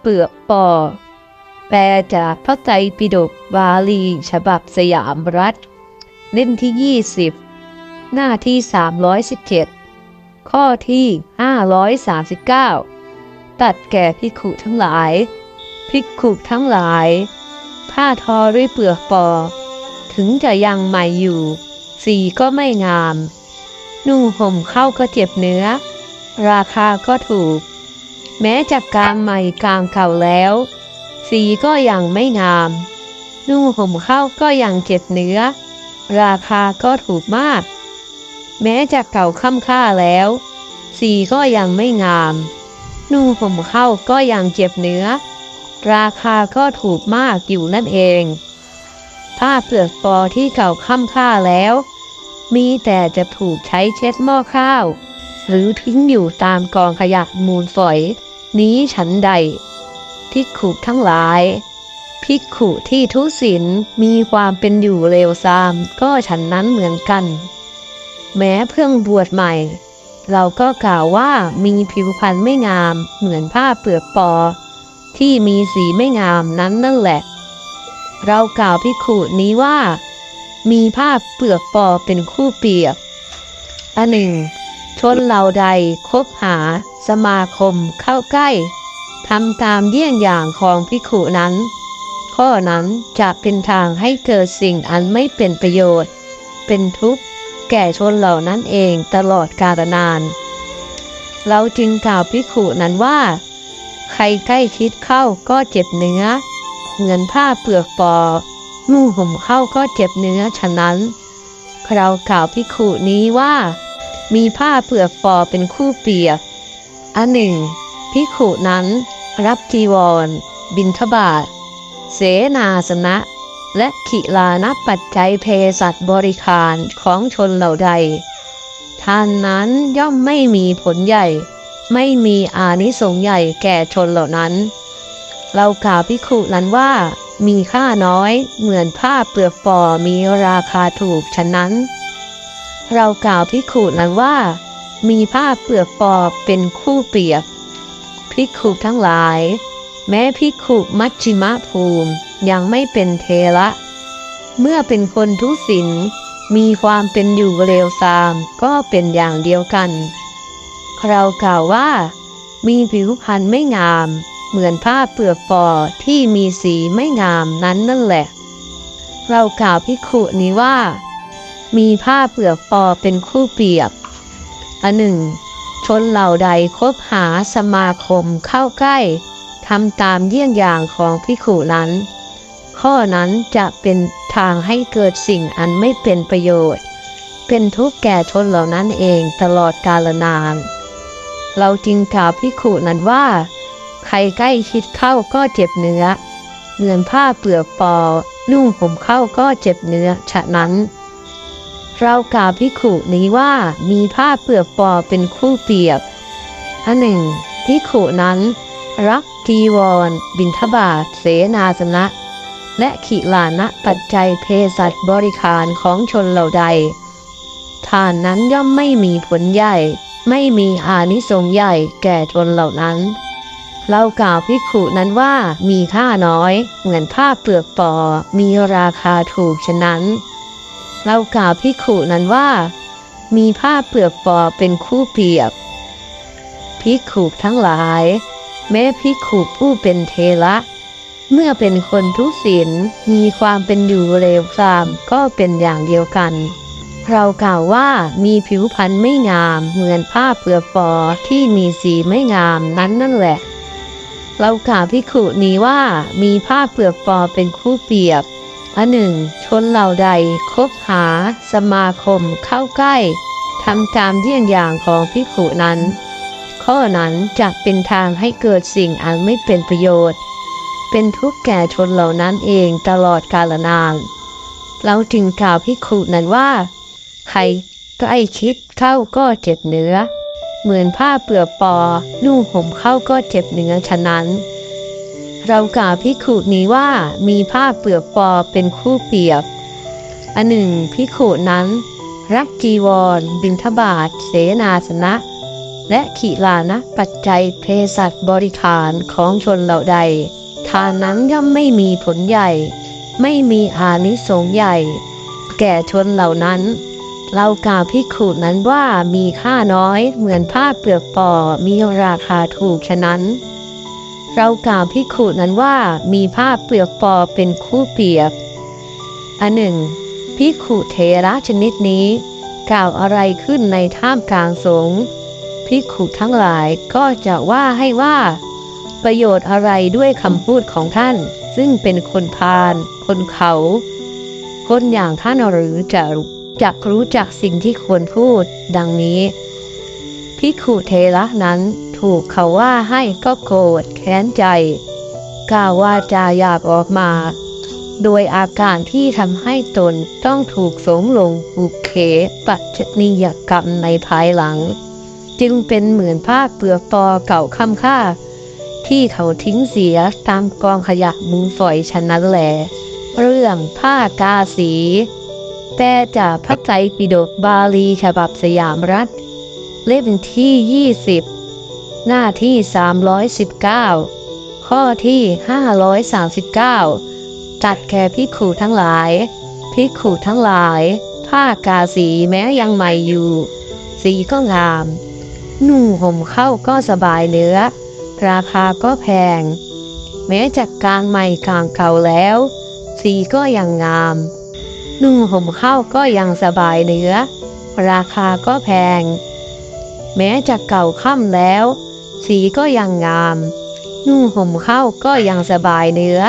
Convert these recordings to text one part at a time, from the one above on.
เปลือกปอ แปลจากพระไตรปิฎกบาลี ฉบับสยามรัฐ เล่มที่ 20 หน้าที่ 317 ข้อที่ 539 ตัดแก่พิกขุทั้งหลาย พิกขุทั้งหลาย ผ้าทอด้วยเปลือกปอ ถึงจะยังใหม่อยู่ สีก็ไม่งาม นุ่งห่มเข้าก็เจ็บเนื้อ ราคาก็ถูก แม้จากกางใหม่กางเก่าแล้ว สีก็ยังไม่งาม นุ่งห่มเข้าก็ยังเจ็บเนื้อ ราคาก็ถูกมาก แม้จากเก่าค่ำค่าแล้ว สีก็ยังไม่งาม นุ่งห่มเข้าก็ยังเจ็บเนื้อ ราคาก็ถูกมากอยู่นั่นเอง ผ้าเปลือกปอที่เก่าค่ำค่าแล้ว มีแต่จะถูกใช้เช็ดหม้อข้าวหรือทิ้งอยู่ตามกองขยะมูลฝอย นี้ฉันใดพิกขุทั้งหลายพิกขุที่ทุศีลมีความเป็นอยู่เลวทราม ก็ฉันนั้นเหมือนกัน แม้เพิ่งบวชใหม่ เราก็กล่าวว่ามีผิวพรรณไม่งามเหมือนผ้าเปลือกปอ ที่มีสีไม่งามนั้นนั่นแหละ เรากล่าวพิกขุนี้ว่า มีผ้าเปลือกปอเป็นคู่เปียบอันหนึ่ง ชนเหล่าใดคบหาสมาคมเข้าใกล้ทำตามเยี่ยงอย่างของพิขุนั้น ข้อนั้นจะเป็นทางให้เกิดสิ่งอันไม่เป็นประโยชน์ เป็นทุกข์แก่ชนเหล่านั้นเองตลอดกาลนาน เราจึงกล่าวพิขุนั้นว่า ใครใกล้ชิดเข้าก็เจ็บเนื้อ เหมือนผ้าเปลือกปอนุ่งห่มเข้าก็เจ็บเนื้อฉะนั้น เรากล่าวพิขุนี้ว่า มีผ้าเปลือกปอเป็นคู่เปียก อันหนึ่งพิขุนั้นรับจีวร บิณฑบาตเสนาสนะ และขิลานปัจจัยเพสัตบริคารของชนเหล่าใด ท่านนั้นย่อมไม่มีผลใหญ่ ไม่มีอานิสงส์ใหญ่แก่ชนเหล่านั้น เรากล่าวพิขุนั้นว่ามีค่าน้อยเหมือนผ้าเปลือกปอมีราคาถูกฉะนั้น เรากล่าวพิขุนั้นว่า มีผ้าเปลือกปอบเป็นคู่เปรียบพิขุทั้งหลาย แม้พิขุมัชชิมะภูมิยังไม่เป็นเทระ เมื่อเป็นคนทุศีลมีความเป็นอยู่เร็วซามก็เป็นอย่างเดียวกัน เรากล่าวว่า มีผิวพรรณไม่งาม เหมือนผ้าเปลือกปอที่มีสีไม่งามนั้นนั่นแหละ เรากล่าวพิขุนี้ว่า มีผ้าเปลือกปอเป็นคู่เปรียบ อันหนึ่ง ชนเหล่าใดคบหาสมาคมเข้าใกล้ทำตามเยี่ยงอย่างของพิขุนั้น ข้อนั้นจะเป็นทางให้เกิดสิ่งอันไม่เป็นประโยชน์ เป็นทุกข์แก่ชนเหล่านั้นเองตลอดกาลนาน เราจึงกล่าวพิขุนั้นว่า ใครใกล้ชิดเข้าก็เจ็บเนื้อเหมือนผ้าเปลือกปอนุ่งผมเข้าก็เจ็บเนื้อฉะนั้น เรากล่าวพิขุนี้ว่ามีผ้าเปลือกปอเป็นคู่เปรียบอันหนึ่งพิขุนั้น รักจีวร บิณฑบาตเสนาสนะ และขิลานะปัจจัยเพสัตบริคารของชนเหล่าใดทานนั้นย่อมไม่มีผลใหญ่ ไม่มีอานิสงส์ใหญ่แก่ชนเหล่านั้น เรากล่าวพิขุนั้นว่ามีค่าน้อย เหมือนผ้าเปลือกปอมีราคาถูกฉะนั้น เรากล่าวพิขุนั้นว่า มีผ้าเปลือกปอเป็นคู่เปรียบพิขุทั้งหลาย แม้พิขุผู้เป็นเทระเมื่อเป็นคนทุศีลมีความเป็นอยู่เร็วทรามก็เป็นอย่างเดียวกัน เรากล่าวว่ามีผิวพรรณไม่งามเหมือนผ้าเปลือกปอที่มีสีไม่งามนั้นนั่นแหละ เรากล่าวพิขุนี้ว่ามีผ้าเปลือกปอเป็นคู่เปรียบ อันหนึ่ง ชนเหล่าใดคบหาสมาคมเข้าใกล้ทำตามเยี่ยงอย่างของพิขุนั้น ข้อนั้นจะเป็นทางให้เกิดสิ่งอันไม่เป็นประโยชน์ เป็นทุกข์แก่ชนเหล่านั้นเองตลอดกาลนาน เราจึงกล่าวพิขุนั้นว่า ใครใกล้ชิดเข้าก็เจ็บเนื้อ เหมือนผ้าเปลือกปอ นุ่งห่มเข้าก็เจ็บเนื้อฉะนั้น เรากล่าวพิขุนี้ว่ามีผ้าเปลือกปอเป็นคู่เปรียบ อันหนึ่งพิขุนั้น รับจีวร บิณฑบาตเสนาสนะ และขีลานะปัจจัยเพศัตบริขารของชนเหล่าใด ทานนั้นย่อมไม่มีผลใหญ่ ไม่มีอานิสงส์ใหญ่ แก่ชนเหล่านั้น เรากล่าวพิขุนั้นว่ามีค่าน้อยเหมือนผ้าเปลือกปอมีราคาถูกฉะนั้น เรากล่าวพิขุนั้นว่ามีผ้าเปลือกปอเป็นคู่เปียบอันหนึ่งพิขุเทระชนิดนี้ กล่าวอะไรขึ้นในท่ามกลางสงฆ์พิขุทั้งหลายก็จะว่าให้ว่า ประโยชน์อะไรด้วยคำพูดของท่าน ซึ่งเป็นคนพาลคนเขา คนอย่างท่านหรือจะจะรู้จักสิ่งที่ควรพูด ดังนี้พิขุเทระนั้น ถูกเขาว่าให้ก็โกรธแค้นใจกล่าวว่าจาหยาบออกมา โดยอาการที่ทำให้ตนต้องถูกสงลงอุกเคปัจจนิยกรรมในภายหลัง จึงเป็นเหมือนผ้าเปลือกปอเก่าค่ำค่า ที่เขาทิ้งเสียตามกองขยะมุงฝอยฉะนั้นแหลเรื่องผ้ากาสีแต่จากพระไตรปิฎกบาลีฉบับสยามรัฐ เล่มที่ 20 หน้าที่ 319 ข้อที่ 539 จัดแก่พิกขุทั้งหลาย พิกขุทั้งหลาย ผ้ากาสีแม้ยังใหม่อยู่ สีก็งามนุ่งห่มเข้าก็สบายเนื้อ ราคาก็แพง แม้จากกลางใหม่กลางเก่าแล้ว สีก็ยังงามนุ่งห่มเข้าก็ยังสบายเนื้อ ราคาก็แพงแม้จะเก่าค่ำแล้ว สีก็ยังงาม นุ่งห่มเข้าก็ยังสบายเนื้อ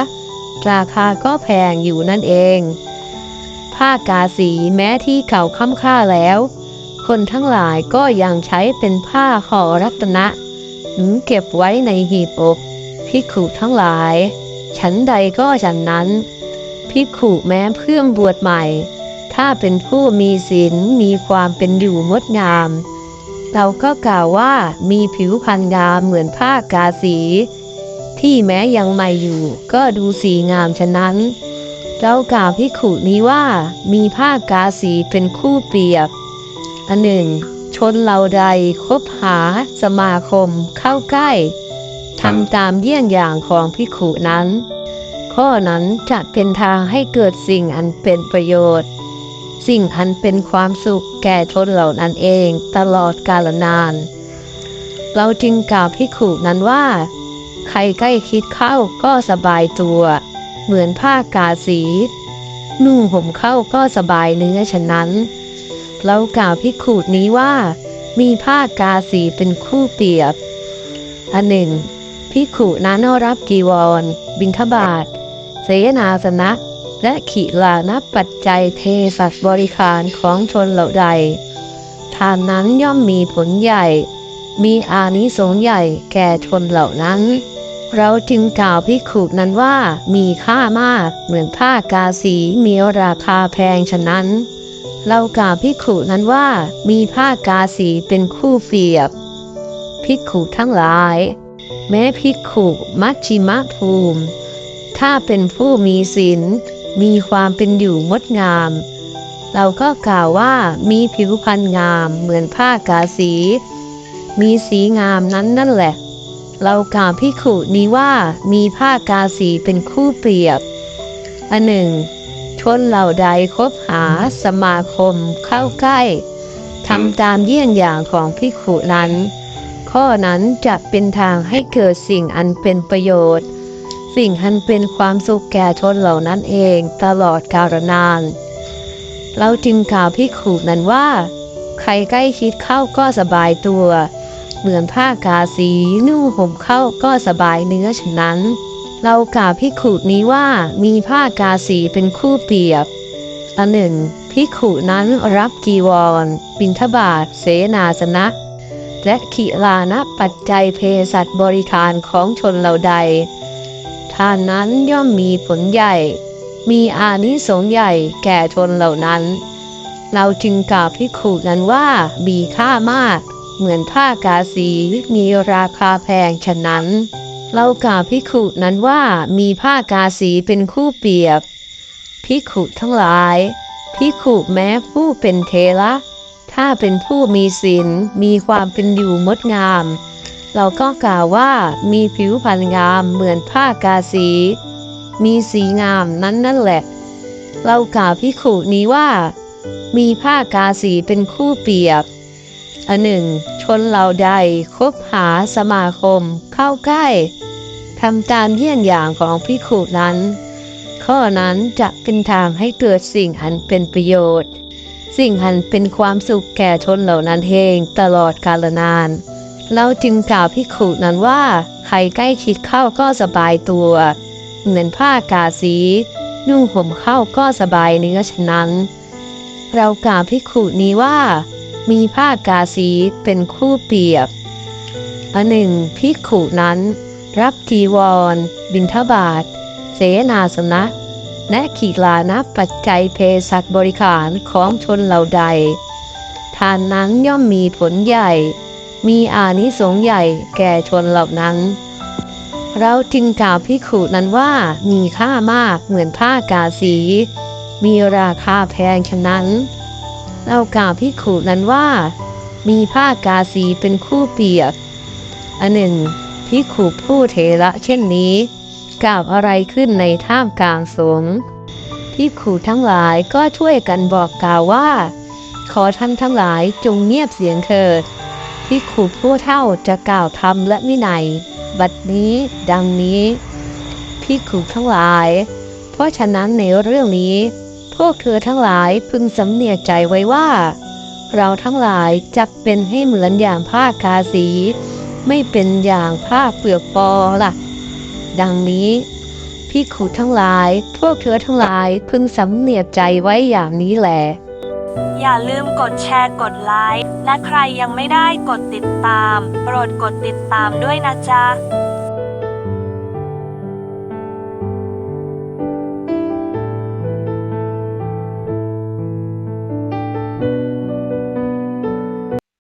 ราคาก็แพงอยู่นั่นเอง ผ้ากาสีแม้ที่เก่าค่ำค่าแล้ว คนทั้งหลายก็ยังใช้เป็นผ้าห่อรัตนะหรือเก็บไว้ในหีบอกพิกขุทั้งหลาย ฉันใดก็ฉันนั้น พิกขุแม้เพื่องบวชใหม่ ถ้าเป็นผู้มีศีลมีความเป็นอยู่งดงาม เราก็กล่าวว่ามีผิวพรรณงามเหมือนผ้ากาสี ที่แม้ยังใหม่อยู่ก็ดูสีงามฉะนั้น เรากล่าวพิขุนี้ว่ามีผ้ากาสีเป็นคู่เปรียบ อันหนึ่ง ชนเราใดคบหาสมาคมเข้าใกล้ทำตามเยี่ยงอย่างของพิขุนั้น ข้อนั้นจะเป็นทางให้เกิดสิ่งอันเป็นประโยชน์ สิ่งอันเป็นความสุขแก่ชนเหล่านั้นเองตลอดกาลนาน เราจึงกล่าวพิขุนั้นว่า ใครใกล้คิดเข้าก็สบายตัว เหมือนผ้ากาสี นุ่งห่มเข้าก็สบายเนื้อฉะนั้น เรากล่าวพิขุนี้ว่า มีผ้ากาสีเป็นคู่เปรียบ อันหนึ่งพิขุนั้นรับกีวร บิณฑบาตเสนาสนะ และขีลานับปัจจัยเทสัตบริคารของชนเหล่าใด ทานนั้นย่อมมีผลใหญ่ มีอานิสงส์ใหญ่แก่ชนเหล่านั้น เราจึงกล่าวพิขุนั้นว่ามีค่ามากเหมือนผ้ากาสีมีราคาแพงฉะนั้น เรากล่าวพิขุนั้นว่ามีผ้ากาสีเป็นคู่เฟียบพิขุทั้งหลาย แม้พิขุมัชชิมภูมิ ถ้าเป็นผู้มีศีล มีความเป็นอยู่งดงาม เราก็กล่าวว่ามีผิวพรรณงามเหมือนผ้ากาสี มีสีงามนั้นนั่นแหละ เรากล่าวพิขุนี้ว่ามีผ้ากาสีเป็นคู่เปรียบ อันหนึ่ง ชนเหล่าใดคบหาสมาคมเข้าใกล้ทำตามเยี่ยงอย่างของพิขุนั้น ข้อนั้นจะเป็นทางให้เกิดสิ่งอันเป็นประโยชน์ สิ่งอันเป็นความสุขแก่ชนเหล่านั้นเองตลอดกาลนาน เราจึงกล่าวพิขุนั้นว่า ใครใกล้ชิดเข้าก็สบายตัว เหมือนผ้ากาสีนุ่งห่มเข้าก็สบายเนื้อฉะนั้น เรากล่าวพิขุนี้ว่ามีผ้ากาสีเป็นคู่เปรียบอันหนึ่งพิขุนั้นรับกีวร บิณฑบาตเสนาสนะ และขิลานะปัจจัยเพสัตบริการของชนเหล่าใด ทานนั้นย่อมมีผลใหญ่ มีอานิสงส์ใหญ่แก่ชนเหล่านั้น เราจึงกล่าวพิกขุนั้นว่ามีค่ามาก เหมือนผ้ากาสีมีราคาแพงฉะนั้น เรากล่าวพิกขุนั้นว่ามีผ้ากาสีเป็นคู่เปรียบพิกขุทั้งหลายพิกขุแม้ผู้เป็นเทระถ้าถ้าเป็นผู้มีศีลมีความเป็นอยู่งดงาม เราก็กล่าวว่ามีผิวพรรณงามเหมือนผ้ากาสี มีสีงามนั้นนั่นแหละ เรากล่าวพิขุนี้ว่า มีผ้ากาสีเป็นคู่เปรียบอันหนึ่ง ชนเราใดคบหาสมาคมเข้าใกล้ทำตามเยี่ยงอย่างของพิขุนั้น ข้อนั้นจะเป็นทางให้เกิดสิ่งอันเป็นประโยชน์ สิ่งอันเป็นความสุขแก่ชนเหล่านั้นเองตลอดกาลนาน เราจึงกล่าวพิขุนั้นว่า ใครใกล้คิดเข้าก็สบายตัว เหมือนผ้ากาสี นุ่งห่มเข้าก็สบายเนื้อฉะนั้น เรากล่าวพิขุนี้ว่า มีผ้ากาสีเป็นคู่เปรียบอันหนึ่งพิขุนั้น รับจีวร บิณฑบาตเสนาสนะและขีลานะปัจจัยเพศัตบริขารของชนเหล่าใด ทานนั้นย่อมมีผลใหญ่ มีอานิสงส์ใหญ่แก่ชนเหล่านั้น เราจึงกล่าวพิขุนั้นว่ามีค่ามากเหมือนผ้ากาสี มีราคาแพงฉะนั้น เรากล่าวพิขุนั้นว่า มีผ้ากาสีเป็นคู่เปียบอันหนึ่งพิขุผู้เทระเช่นนี้กล่าวอะไรขึ้นในท่ามกลางสงฆ์พิขุทั้งหลายก็ช่วยกันบอกกล่าวว่า ขอท่านทั้งหลายจงเงียบเสียงเถิด พิขุผู้เท่าจะกล่าวธรรมและวินัย บัดนี้ดังนี้พิขุทั้งหลาย เพราะฉะนั้นในเรื่องนี้ พวกเธอทั้งหลายพึงสำเนียกใจไว้ว่า เราทั้งหลายจะเป็นให้เหมือนอย่างผ้ากาสี ไม่เป็นอย่างผ้าเปลือกปอล่ะ ดังนี้พี่ขุทั้งหลาย พวกเธอทั้งหลายพึงสำเนียกใจไว้อย่างนี้แหละ อย่าลืมกดแชร์กดไลค์ และใครยังไม่ได้กดติดตาม โปรดกดติดตามด้วยนะจ๊ะ